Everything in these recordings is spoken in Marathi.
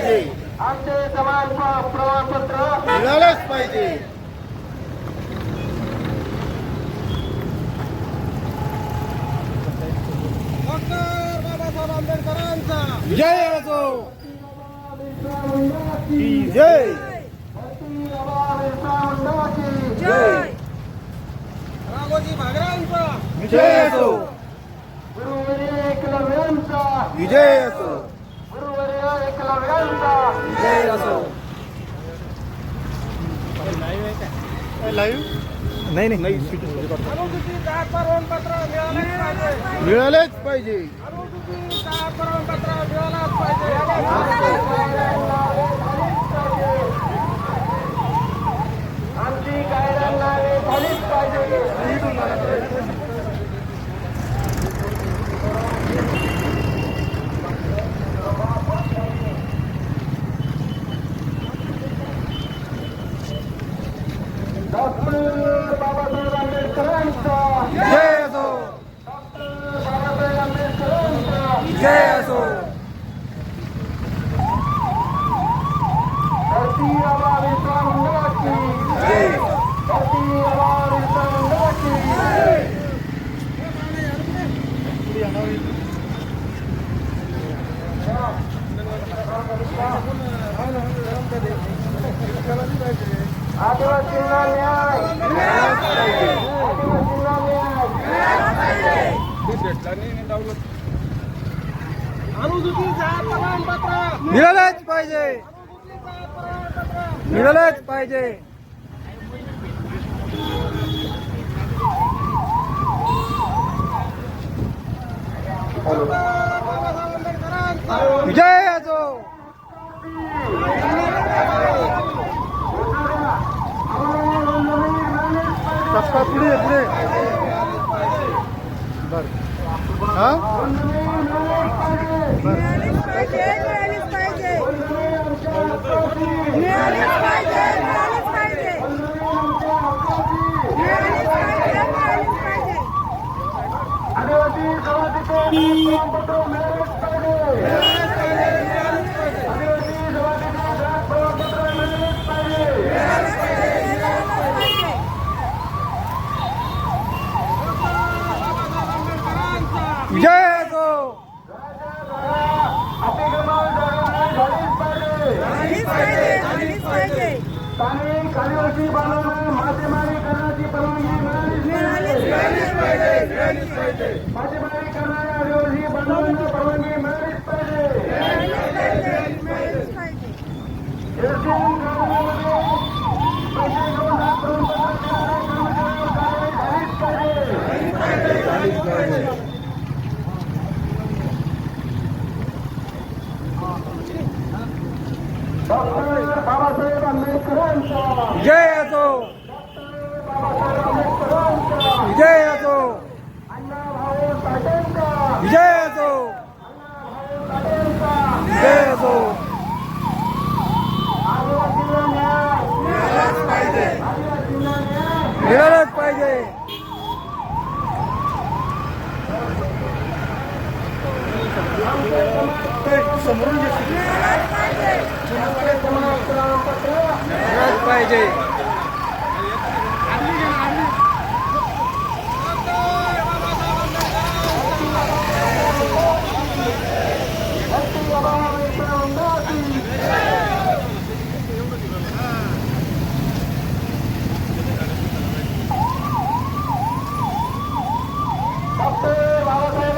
पाहिजे. आमचे समान प्रमाणपत्र. मिळालंच पाहिजे. डॉक्टर बाबासाहेब आंबेडकरांचा. जय असो जय. जय. राघोजी भागरांचा. विजय असो. गुरुवर्य एकलव्यांचा. विजय असो गुरुवर्य एकलव्यांचा विजय असो लाईव्ह नाही नाही. अनुसूचित मिळालेच पाहिजे. जय असो धरती आबा विश्वा मंडळाची जय धरती आबा विश्वा मंडळाची आदिवासींना न्याय आदिवासींना न्याय अनुसूचित जात प्रमाणपत्र मिळालंच पाहिजे. मिळालंच पाहिजे. विजय असो टप्पा पुढे पुढे. बर. हा? मिळालीच पाहिजे मिळालीच पाहिजे मिळालीच पाहिजे मिळालीच पाहिजे मिळालीच पाहिजे मिळालीच पाहिजे आदिवासी समाजाचे प्रमाणपत्र मिळालेच पाहिजे आदिवासी समाजाचे जात प्रमाणपत्र मिळालेच पाहिजे विजय असो अतिक्रमण झालीच पाहिजे झालीच पाहिजे झालीच पाहिजे स्थानिक आदिवासी बांधवांना मासेमारी करण्याची परवानगी मिळालीच पाहिजे मासेमारी करणाऱ्या आदिवासी बांधवांना परवानगी मिळालीच पाहिजे मिळालीच पाहिजे एसटीएम कायद्यामध्ये पैसे घेऊन जात प्रमाणपत्र देणाऱ्या कर्मचाऱ्यांवर कारवाई झालीच पाहिजे डॉक्टर बाबासाहेब आंबेडकरांचा विजय असो बाबासाहेब आंबेडकरांचा विजय असो अण्णाभाऊ साठेंचा विजय असो साठेंचा विजय असो मिळालंच पाहिजे. समोरून पाहिजे मिळालंच पाहिजे डॉक्टर बाबासाहेब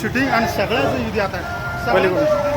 शूटिंग आणि सगळ्याच युधी आता पलीकडून.